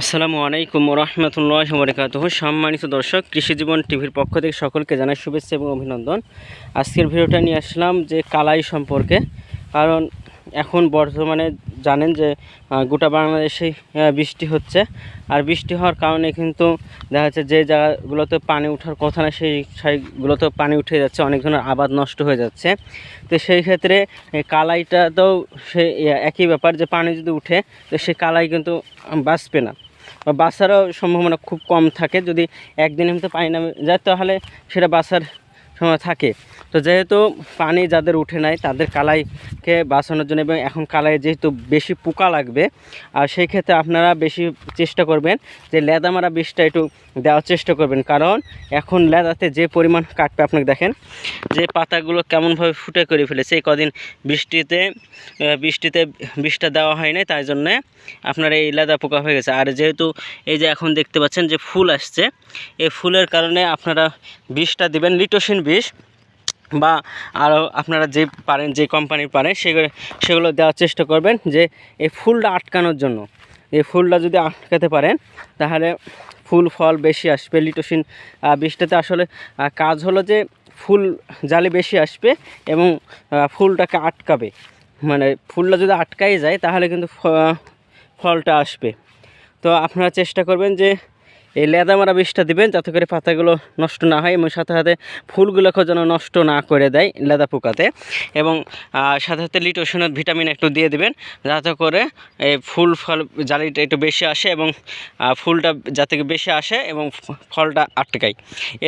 আসসালামু আলাইকুম রহমতুল্লাহ বরকাত সম্মানিত দর্শক, কৃষি জীবন টিভির পক্ষ থেকে সকলকে জানাই শুভেচ্ছা এবং অভিনন্দন। আজকের ভিডিওটা নিয়ে আসলাম যে কালাই সম্পর্কে। কারণ এখন বর্তমানে জানেন যে গোটা বাংলাদেশে বৃষ্টি হচ্ছে। আর বৃষ্টি হওয়ার কারণে কিন্তু দেখা যাচ্ছে যে জায়গাগুলোতে পানি ওঠার কথা না, সেই সেইগুলোতে পানি উঠে যাচ্ছে, অনেক ধরনের আবাদ নষ্ট হয়ে যাচ্ছে। তো সেই ক্ষেত্রে কালাইটা তো সে একই ব্যাপার যে পানি যদি উঠে, তো সেই কালাই কিন্তু বাঁচবে না। বা বাঁচারও সম্ভাবনা খুব কম থাকে। যদি একদিনের মধ্যে পানি নামে যায়, তাহলে সেটা সময় থাকে। তো যেহেতু পানি যাদের উঠে নাই, তাদের কালাইকে বাঁচানোর জন্য এবং এখন কালাই যেহেতু বেশি পোকা লাগবে, আর সেই ক্ষেত্রে আপনারা বেশি চেষ্টা করবেন যে লেদা মারা বিষটা একটু দেওয়ার চেষ্টা করবেন। কারণ এখন লেদাতে যে পরিমাণ কাটবে আপনাকে দেখেন যে পাতাগুলো কেমনভাবে ফুটে করে ফেলেছে। এই কদিন বৃষ্টিতে বৃষ্টিতে বিষটা দেওয়া হয় নাই, তাই জন্যে আপনার এই লেদা পোকা হয়ে গেছে। আর যেহেতু এই যে এখন দেখতে পাচ্ছেন যে ফুল আসছে, এই ফুলের কারণে আপনারা বিষটা দিবেন লিটোসিন বিষ বা আরও আপনারা যে পারেন, যে কোম্পানির পারেন, সেগুলো সেগুলো দেওয়ার চেষ্টা করবেন যে এই ফুলটা আটকানোর জন্য। এই ফুলটা যদি আটকাতে পারেন, তাহলে ফুল, ফল বেশি আসবে। লিটোসিন বিষটাতে আসলে কাজ হলো যে ফুল জালে বেশি আসবে এবং ফুলটাকে আটকাবে। মানে ফুলটা যদি আটকাই যায়, তাহলে কিন্তু ফলটা আসবে। তো আপনারা চেষ্টা করবেন যে এই লেদা মারা বিষটা দিবেন যাতে করে পাতাগুলো নষ্ট না হয় এবং সাথে সাথে ফুলগুলোকেও যেন নষ্ট না করে দেয় লেদা পোকাতে। এবং সাথে সাথে লিটোশনের ভিটামিন একটু দিয়ে দিবেন যাতে করে এই ফুল ফল জালিটা একটু বেশি আসে এবং ফুলটা যাতে বেশি আসে এবং ফলটা আটকায়।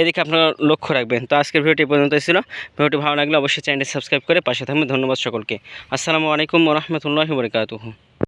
এদিকে আপনারা লক্ষ্য রাখবেন। তো আজকের ভিডিওটি পর্যন্ত ছিল। ভিডিওটি ভালো লাগলে অবশ্যই চ্যানেলটি সাবস্ক্রাইব করে পাশে থাকবেন। ধন্যবাদ সকলকে। আসসালামু আলাইকুম রহমতুল্লাহি বরকাতুহু।